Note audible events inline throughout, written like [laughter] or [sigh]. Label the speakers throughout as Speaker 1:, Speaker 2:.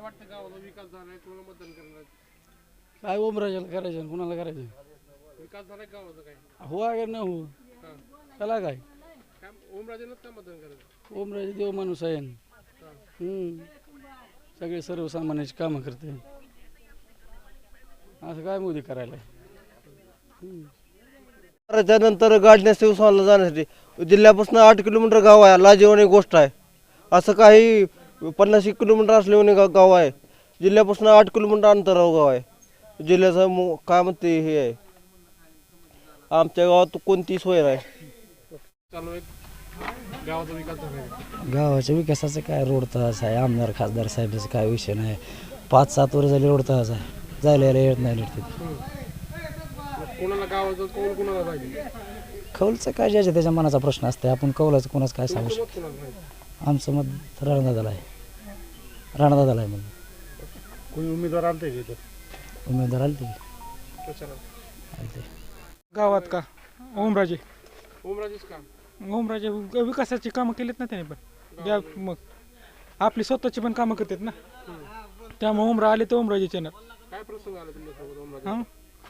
Speaker 1: काय वाटतं गावाचा विकास झालाय? कोणाला मतदान करणार?
Speaker 2: काय ओमराजाला करायचं कुणाला करायचं?
Speaker 1: विकास झालाय गावाचा काय
Speaker 2: हो अगर न हो.
Speaker 1: हा.
Speaker 2: त्याला काय?
Speaker 1: काय ओमराजेनंच का मतदान करायचं?
Speaker 2: ओमराजे देव माणूस आहे.
Speaker 1: हा.
Speaker 2: हम्म. सगळे सर्वसामान्याची कामं करते. असं काय मोदी करायला.
Speaker 3: त्यानंतर गाडण्यास उस्मानाला जाण्यासाठी जिल्ह्यापासून आठ किलोमीटर गाव आहे लाजेवाणी गोष्ट आहे. असं काही पन्नास एक किलोमीटर असल्याने गा गाव आहे. जिल्ह्यापासून आठ किलोमीटर अंतरावर गाव आहे. जिल्ह्याचं मो- काय म्हणते हे आहे. आमच्या गावात कोणती सोय नाही.
Speaker 1: चालू आहे. गावाचा विकास झालाय
Speaker 4: गावाच्या विकासाचं काय रोड तहास आहे आमदार खासदार साहेबाचं काय विषय नाही. पाच सात वर्ष झाले रोड तहास आहे. जायला यायला येत नाही लढते
Speaker 1: मग कोणाला गावाचं कोण कोणाला पाहिजे
Speaker 4: कौलचं काय ज्याच्या त्याच्या मनाचा प्रश्न असते आपण कौलाचं कोणाचं काय सांगू शकतो
Speaker 1: मत कोणाला पाहिजे
Speaker 4: आमचं मत राणादादाला आहे. राणादादाला आहे म्हणून.
Speaker 1: कोणी उमेदवार आणते इथं?
Speaker 4: उमेदवार आले ते
Speaker 1: प्रचारात
Speaker 4: आले ते
Speaker 5: गावात का? ओमराजे.
Speaker 1: ओमराजेच
Speaker 5: ओमराजे व- विकासाची कामं केलीत ना त्याने पण. मग आपली स्वतःची पण कामं करतात ना. त्यामुळे उमरा आले तर ओमराजेचे येणार.
Speaker 1: काय प्रसंग आला तुमच्यासोबत ओमराजे
Speaker 5: हां?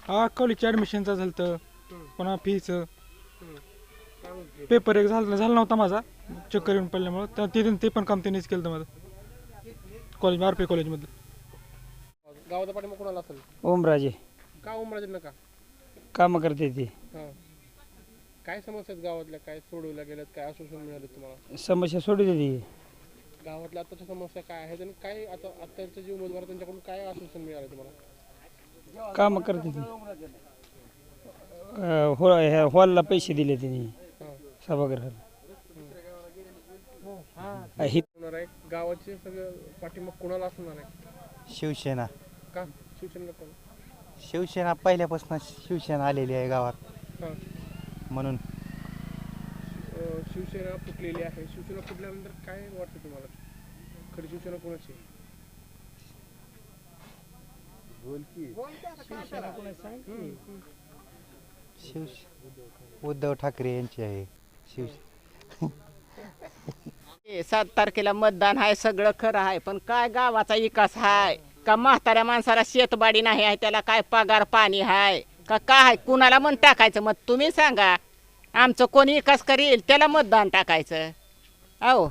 Speaker 5: हा कॉलेजच्या ॲडमिशनचा झालं तर पुन्हा फीचं पेपर एक झालं झाला नव्हता माझा. चक्कर येऊन पडल्यामुळं. तर ते ते पण काम त्यांनीच केलं होतं माझं. कॉलेज आर पी कॉलेजमधलं
Speaker 1: गावाचा पाठिंबा कोणाला असेल?
Speaker 2: ओमराजे.
Speaker 1: का ओमराजे नका
Speaker 2: कामं करते ती.
Speaker 1: हा. काय समस्या आहेत गावातल्या? काय सोडवल्या गेल्यात? काय आश्वासन मिळालं तुम्हाला?
Speaker 2: समस्या सोडू दे ती.
Speaker 1: गावातल्या आताच्या समस्या काय आहेत आणि काय आता आताचे जे उमेदवार आहेत, त्यांच्याकडून काय आश्वासन मिळालं तुम्हाला?
Speaker 2: कामं करते ती. अं, हो ह्या हॉलला पैसे दिले त्यांनी सभागृहाला ही.
Speaker 1: होणार आहे. गावाचे सगळं पाठिंबा कोणाला असणार आहे?
Speaker 6: शिवसेना.
Speaker 1: का? शिवसेनेला कोण?
Speaker 6: शिवसेना पहिल्यापासून शिवसेना आलेली आहे गावात.
Speaker 1: हा.
Speaker 6: म्हणून.
Speaker 1: अं, शिवसेना फुटलेली आहे. शिवसेना फुटल्यानंतर काय वाटतं तुम्हाला? खरी शिवसेना कोणाची? आहे?
Speaker 6: शिव उद्धव ठाकरे यांची आहे. शिवसेना
Speaker 7: सात तारखेला मतदान आहे सगळं खरं आहे पण काय गावाचा विकास आहे का म्हाताऱ्या माणसाला शेतबाडी नाही आहे त्याला काय पगार पाणी आहे का काय आहे कुणाला मन टाकायचं मग तुम्ही सांगा. आमचं कोणी विकास करील त्याला मतदान टाकायचं. अहो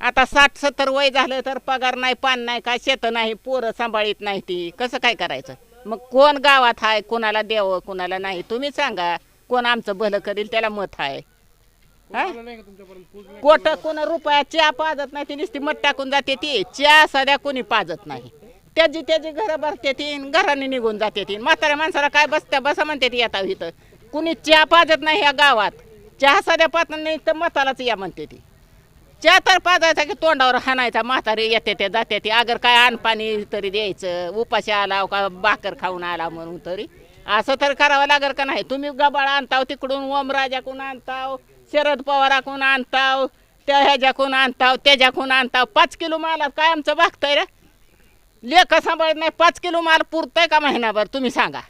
Speaker 7: आता साठ सत्तर वय झालं तर पगार नाही पान नाही काय शेत नाही पोरं सांभाळीत नाही ती. कसं काय करायचं? मग कोण गावात आहे कुणाला द्यावं कुणाला नाही? तुम्ही सांगा. कोण आमचं भलं करील त्याला मत आहे कोट कोण रुपया चहा पाजत नाही ती नुसती मत टाकून जाते ती. चहा सध्या कोणी पाजत नाही. त्याची त्याची घरं भरते ती न घराने निघून जाते ती. म्हाताऱ्या माणसाला काय बसत्या बसा म्हणते ती येता इथं. कुणी चहा पाजत नाही ह्या गावात. चहा सध्या पाजत नाही तर मतालाच या म्हणते ती. चहा तर पाजायचा की तोंडावर हाणायचा. म्हातारी येते ते जाते ती. अगर काय आणपाणी तरी द्यायचं. उपाशी आला का भाकर खाऊन आला म्हणून तरी. असं तर करावं लागेल का नाही? तुम्ही गबाळ आणताव तिकडून ओमराजाकडून आणताव? शरद पवाराकडून आणताव त्या ह्याच्याकडून आणताव त्याच्याकडून आणताव. पाच किलो माल काय आमचं भागतंय रे? लेख सांभाळत नाही पाच किलो माल पुरतंय का महिनाभर? तुम्ही सांगा.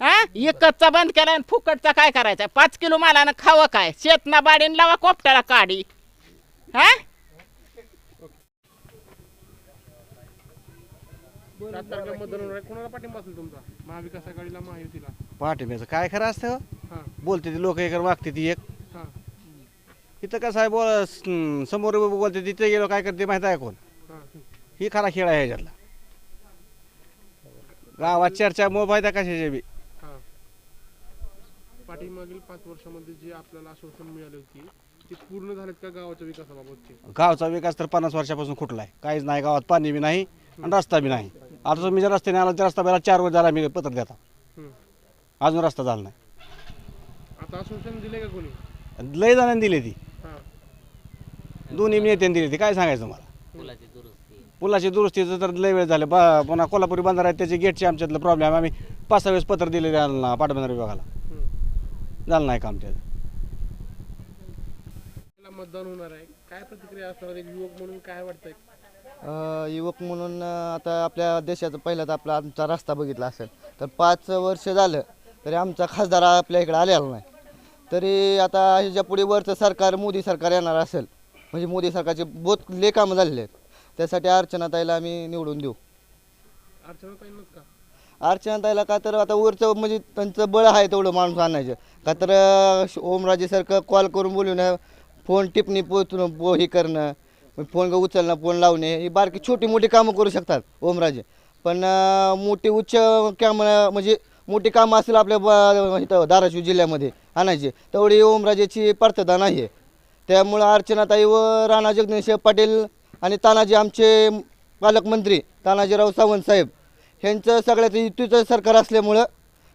Speaker 7: हा? एकचा बंद केला आणि फुकटचा काय करायचा? पाच किलो मालानं खावं काय? शेतना बाडीन लावा कोपट्याला काढी हा?
Speaker 1: सात तारखेला मतदान होणार आहे. कोणाला पाठिंबा असेल तुमचा? महाविकास आघाडीला महायुतीला?
Speaker 6: पाठिंब्याचं काय खरं असतं?
Speaker 1: हा.
Speaker 6: बोलते ती लोक एक वागते ती एक.
Speaker 1: हा
Speaker 6: इथं कसं आहे बोल स- समोर बोलते तिथे गेलो काय करते माहिती आहे कोण?
Speaker 1: हा.
Speaker 6: खरा खेळ आहे ह्याच्यातला. गावात चर्चा मोबाईल कशाच्या बी.
Speaker 1: हा. पाठीमागील पाच वर्षामध्ये जे आपल्याला आश्वासन मिळाली होती ती पूर्ण झालीत का गावाच्या विकासाबाबतची
Speaker 6: गावचा विकास तर पन्नास वर्षापासून कुठला आहे? काहीच नाही गावात पाणी बी नाही आणि रस्ता बी नाही. आता तुम्ही जर रस्त्याने आला तर रस्ता पहिला चार वर झाला मी पत्र देता.
Speaker 1: हम्म.
Speaker 6: अजून रस्ता झाला नाही.
Speaker 1: आता आश्वासन दिले का कोणी?
Speaker 6: लय जणांनी दिली ती. दोन्ही नेत्यांनी दिली ती. काय सांगायचं मला पुलाची दुरुस्तीचं तर लय वेळ झालं. बा पुन्हा कोल्हापुरी बंदर आहे त्याचे गेटचे आमच्यातलं प्रॉब्लेम आम्ही पाच सहा वेळेस पत्र दिले त्यांना पाटबंधारे विभागाला. झालं नाही काम त्याचं.
Speaker 1: त्याला मतदान होणार आहे. काय प्रतिक्रिया असणार युवक म्हणून काय वाटतंय?
Speaker 3: युवक म्हणून आता आपल्या देशाचा पहिला तर आपला आमचा रस्ता बघितला असेल. तर पाच वर्ष झालं तरी आमचा खासदार आपल्या इकडे आलेला नाही. तरी आता ह्याच्या पुढे वरचं सरकार मोदी सरकार येणार असेल. म्हणजे मोदी सरकारचे बहुत ले कामं झालेले आहेत.
Speaker 8: त्यासाठी अर्चनाताईला आम्ही निवडून देऊ. अर्चनाताईला का? तर आता वरचं म्हणजे त्यांचं बळ आहे तेवढं माणूस आणायचं. का तर अं, श- ओमराजेसारखं कॉल करून बोलवणं फोन टिपणी पोचणं पो हे करणं फोन उचलणं फोन लावणे ही बारकी छोटी मोठी कामं करू शकतात ओमराजे. पण मोठी उच्च कामं म्हणजे मोठी कामं असेल आपल्या ब- इथं धाराशिव जिल्ह्यामध्ये आणायची. तेवढी ओमराजेची पार्थता नाही आहे त्यामुळं अर्चनाताई व राणा जगदीश पाटील आणि तानाजी आमचे पालकमंत्री तानाजीराव सावंत साहेब ह्यांचं सगळ्यात युतीचं सरकार असल्यामुळं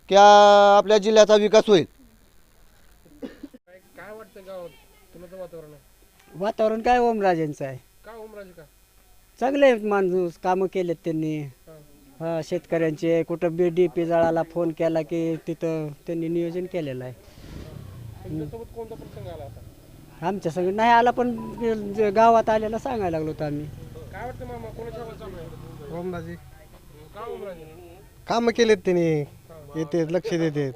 Speaker 8: की आ- आपल्या जिल्ह्याचा विकास होईल.
Speaker 1: काय काय वाटतं गावात? कुणाचं वातावरण आहे.
Speaker 9: वातावरण काय ओमराजेंचं आहे?
Speaker 1: का ओमराजे का?
Speaker 9: चांगले आहेत माणूस कामं केलेत त्यांनी. हा. शेतकऱ्यांचे कुठं बी डी पी जळाला फोन केला की तिथं त्यांनी नियोजन केलेलं आहे.
Speaker 1: तुमच्यासोबत कोणता प्रसंग आला होता?
Speaker 9: आमच्या संग नाही आला पण जे गावात आलेला सांगायला लागलो होतो आम्ही.
Speaker 1: काय वाटतं मामा कोणाच्या हवा चालू आहे?
Speaker 3: ओमराजे.
Speaker 1: का ओमराजे?
Speaker 3: कामं केलेत त्यांनी येते लक्ष देते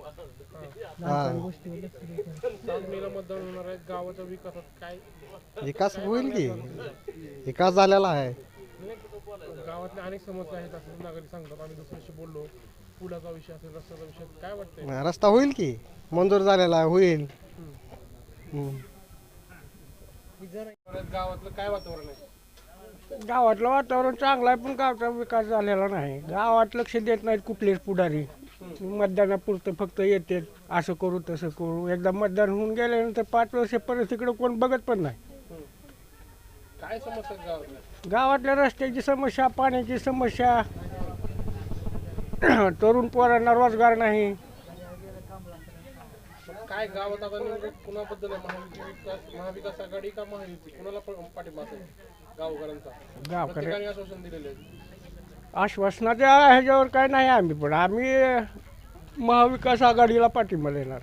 Speaker 1: सात मेला मतदान होणार आहे गावाच्या विकासात काय?
Speaker 3: विकास होईल की? विकास झालेला आहे.
Speaker 1: गावातल्या अनेक समस्या आहेत असं नागरिक सांगतात. आम्ही दुसऱ्याशी बोललो. पुलाचा विषय असेल रस्त्याचा विषय काय वाटतंय?
Speaker 3: रस्ता होईल की मंजूर झालेला होईल. हम्म.
Speaker 1: गावातलं काय वातावरण आहे?
Speaker 5: गावातलं वातावरण चांगलं आहे पण गावचा विकास झालेला नाही. गावात लक्ष देत नाहीत कुठलेच पुढारी. मतदानापुरतं फक्त येते असं करू तसं करू. एकदा मतदान होऊन गेल्यानंतर पाच वर्ष परत तिकडं कोण बघत पण नाही.
Speaker 1: काय समस्या आहेत गावातल्या?
Speaker 5: गावातल्या रस्त्याची समस्या पाण्याची समस्या [coughs] तरुण पोरांना रोजगार नाही.
Speaker 1: काय गावात आता नेमकं कुणाबद्दल आहे? महाविकास आघाडी का महायुती? कुणाला प- पाठिंबा असेल? गावकऱ्यांचा.
Speaker 5: गावकडे
Speaker 1: प्रत्येकाने आश्वासन दिलेलं आहे.
Speaker 5: आश्वासनाच्या ह्याच्यावर काय नाही आम्ही पण आम्ही महाविकास आघाडीला पाठिंबा देणार.